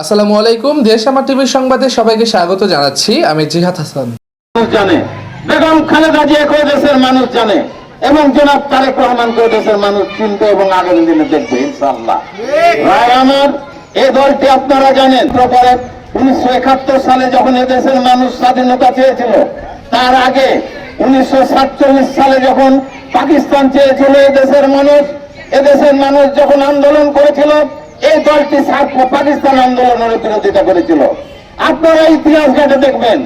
আসসালামু আলাইকুম, দেশ আমার টিভির সংবাদে সবাইকে স্বাগত জানাচ্ছি। আমি জিহাদ হাসান। জানে, বেগম খালেদা জিয়া করে দেশের মানুষ জানে, এবং জনাব তারেক রহমান করে দেশের মানুষ চিনবে এবং আগামী দিনে দেখবে, ইনশাআল্লাহ। রায় আমার এই দলটি আপনারা জানেন পরে উনিশশো একাত্তর সালে যখন এদেশের মানুষ স্বাধীনতা চেয়েছিল, তার আগে উনিশশো সাতচল্লিশ সালে যখন পাকিস্তান চেয়েছিল এদেশের মানুষ এদেশের মানুষ যখন আন্দোলন করেছিল এই দলটি পাকিস্তান আন্দোলনের বিরোধিতা করেছিল। আপনারা ইতিহাস ঘাটে দেখবেন,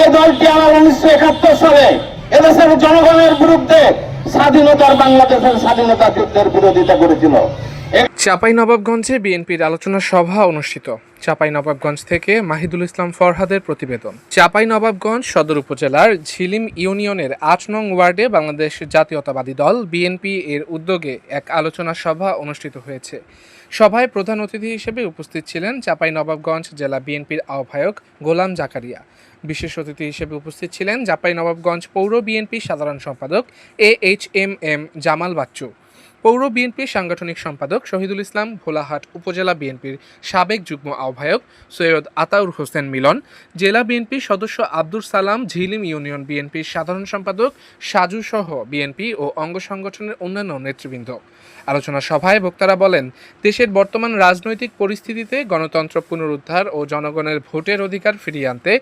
এই দলটি আমার উনিশশো একাত্তর সালে এদেশের জনগণের বিরুদ্ধে স্বাধীনতার বাংলাদেশের স্বাধীনতা যুদ্ধের বিরোধিতা করেছিল। এ- চাপাই নবাবগঞ্জে বিএনপির আলোচনা সভা অনুষ্ঠিত। চাপাই নবাবগঞ্জ থেকে মাহিদুল ইসলাম ফরহাদের প্রতিবেদন। চাপাই নবাবগঞ্জ সদর উপজেলার ঝিলিম ইউনিয়নের আট নং ওয়ার্ডে বাংলাদেশ জাতীয়তাবাদী দল বিএনপি এর উদ্যোগে এক আলোচনা সভা অনুষ্ঠিত হয়েছে। সভায় প্রধান অতিথি হিসেবে উপস্থিত ছিলেন চাপাই নবাবগঞ্জ জেলা বিএনপির আহ্বায়ক গোলাম জাকারিয়া। বিশেষ অতিথি হিসেবে উপস্থিত ছিলেন চাপাই নবাবগঞ্জ পৌর বিএনপি সাধারণ সম্পাদক A H M M Jamal Bachchu. পৌর বিএনপির সাংগঠনিক সম্পাদক শহীদুল ইসলাম ভোলাহাট উপজেলা বিএনপির সাবেক যুগ্ম আহ্বায়ক সৈয়দ আতাউর হোসেন মিলন, জেলা বিএনপির সদস্য আব্দুল সালাম, ঝিলিম ইউনিয়ন বিএনপির সাধারণ সম্পাদক সাজু সহ বিএনপি ও অঙ্গ সংগঠনের অন্যান্য নেতৃবৃন্দ। আলোচনা সভায় বক্তারা বলেন, দেশের বর্তমান রাজনৈতিক পরিস্থিতিতে গণতন্ত্র পুনরুদ্ধার ও জনগণের ভোটের অধিকার ফিরিয়ে আনতে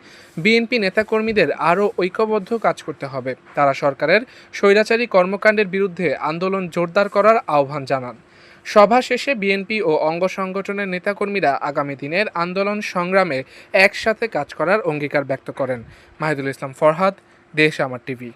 বিএনপি নেতাকর্মীদের আরও ঐক্যবদ্ধ কাজ করতে হবে। তারা সরকারের স্বৈরাচারী কর্মকাণ্ডের বিরুদ্ধে আন্দোলন জোরদার করার আহ্বান জানান। সভা শেষে বিএনপি ও অঙ্গ সংগঠনের নেতাকর্মীরা আগামী দিনের আন্দোলন সংগ্রামে একসাথে কাজ করার অঙ্গীকার ব্যক্ত করেন। মাহিদুল ইসলাম ফরহাদ, দেশ আমার টিভি।